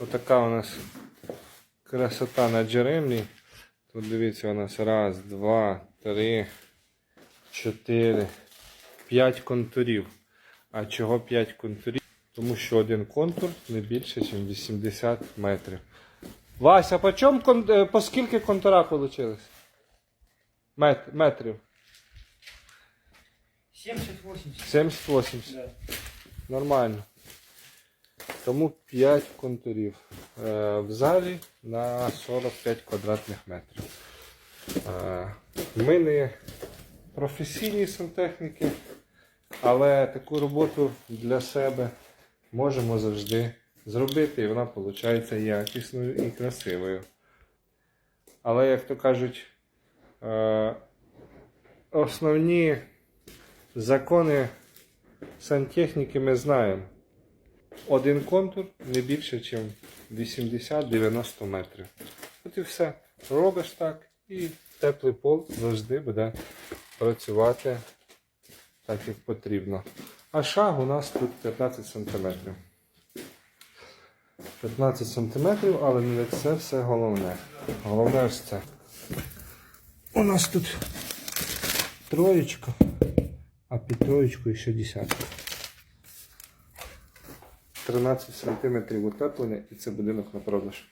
Отака у нас красота на джеремлі. Тут дивіться у нас раз, два, три, чотири, п'ять контурів. А чого 5 контурів? Тому що один контур не більше, ніж 80 метрів. Вася, по, чому, е, по скільки контура вийшло? Мет, метрів? 70-80. 70-80. Да. Нормально. Тому 5 контурів. Е, в залі на 45 квадратних метрів. Е, ми не професійні сантехніки, але таку роботу для себе можемо завжди зробити, і вона виходить якісною і красивою. Але, як то кажуть, е, основні закони сантехніки ми знаємо. Один контур не більше, ніж 80-90 метрів. От і все. Робиш так, і теплий пол завжди буде працювати так, як потрібно. А шаг у нас тут 15 см. 15 см, але не це все головне. Головне ось це. У нас тут троєчка, а під троєчкою ще десятка. 13 см утеплення і це будинок на продаж.